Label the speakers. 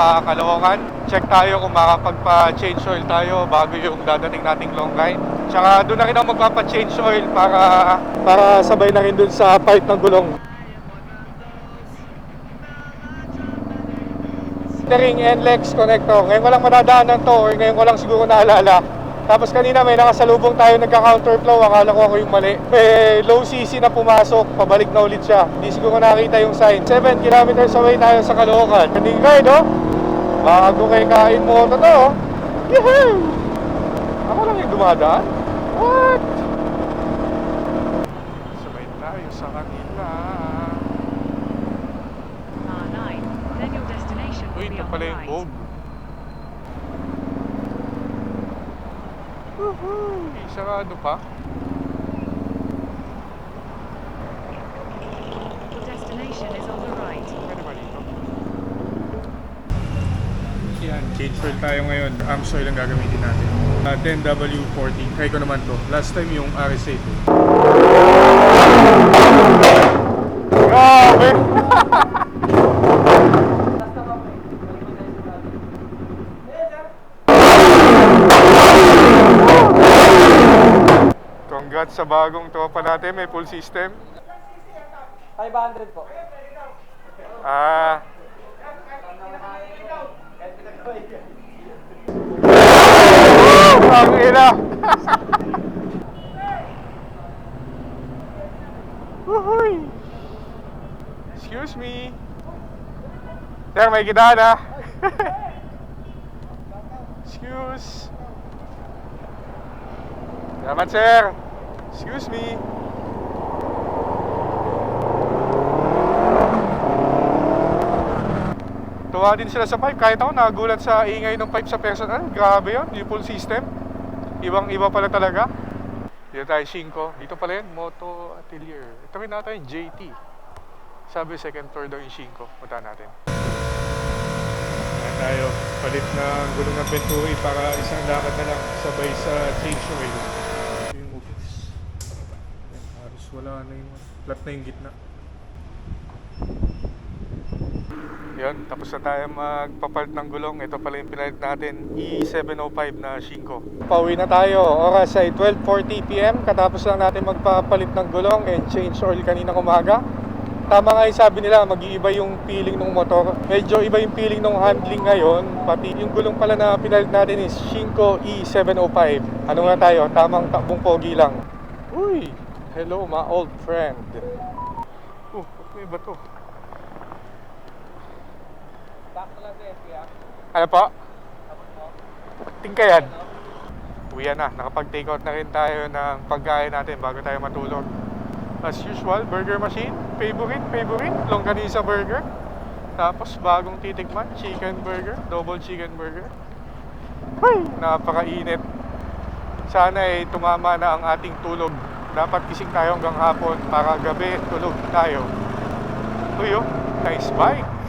Speaker 1: pa Caloocan. Check tayo kung makapagpa-change oil tayo bago yung dadating nating long line. Tsaka doon na rin ako magpapa-change oil para, para sabay na rin doon sa pipe ng gulong. Ring NLEX connector. Ngayon ko lang madadaanan to or ngayon ko lang siguro naalala. Tapos kanina may nakasalubong tayo nagka-counterflow. Akala ko ako yung mali. May low CC na pumasok. Pabalik na ulit siya. Hindi siguro nakita yung sign. 7 kilometers away tayo sa Caloocan. Hindi kayo, no? Bago kayo kain mo ito to. Yehey! Ako lang yung dumadaan? What? Sabay tayo sa kanila.
Speaker 2: R9, then your destination
Speaker 1: Uy,
Speaker 2: will be
Speaker 1: ito pala yung
Speaker 2: right.
Speaker 1: Woohoo! Sarado pa.
Speaker 2: Your destination is on the right.
Speaker 1: Pwede ba dito? Yan, change oil tayo ngayon. Arms oil ang gagamitin natin. Uh, 10W40. Try ko naman to. Last time yung RSA to. Grabe! Congrats sa bagong tropa natin. May full system.
Speaker 3: 500 po.
Speaker 1: Ah. Ang ina. Uhuy. Excuse me. Sir, may kita na. Excuse. Salamat, sir. Excuse me. Tuwa din sila sa pipe. Kahit ako nagulat sa ingay ng pipe sa personal. Grabe yun. Yung full system. Ibang iba pala talaga. Dito tayo 5. Dito pala yun. Moto Atelier. Ito rin natin yung JT. Sabi second floor daw yung 5. Punta natin. Ayan tayo. Palit ng gulong ng Venturi para isang lakad na lang sabay sa change oil. Ito yung office. Ayan, halos wala na yung flat na yung gitna. Yan, tapos na tayo magpapalit ng gulong. Ito pala yung pinalit natin, E705 na Shinko. Pauwi na tayo. Oras ay 12.40pm. Katapos lang natin magpapalit ng gulong and change oil kanina umaga. Tama nga yung sabi nila, mag-iiba yung feeling ng motor. Medyo iba yung feeling ng handling ngayon. Pati yung gulong pala na pinalit natin is Shinko E705. Ano nga tayo? Tamang takbong pogi lang. Uy! Hello, my old friend. Oh, may bato.
Speaker 3: Sakto lang sa SPA.
Speaker 1: Ano po? Tingkayan. Uwi na. Nakapag-take out na rin tayo ng pagkain natin bago tayo matulog. As usual, burger machine. Favorite, favorite. Longganisa burger. Tapos bagong titikman, chicken burger. Double chicken burger. Ay, napakainit. Sana ay tumama na ang ating tulog. Dapat gising tayo hanggang hapon para gabi tulog tayo. Uy, oh, nice bike.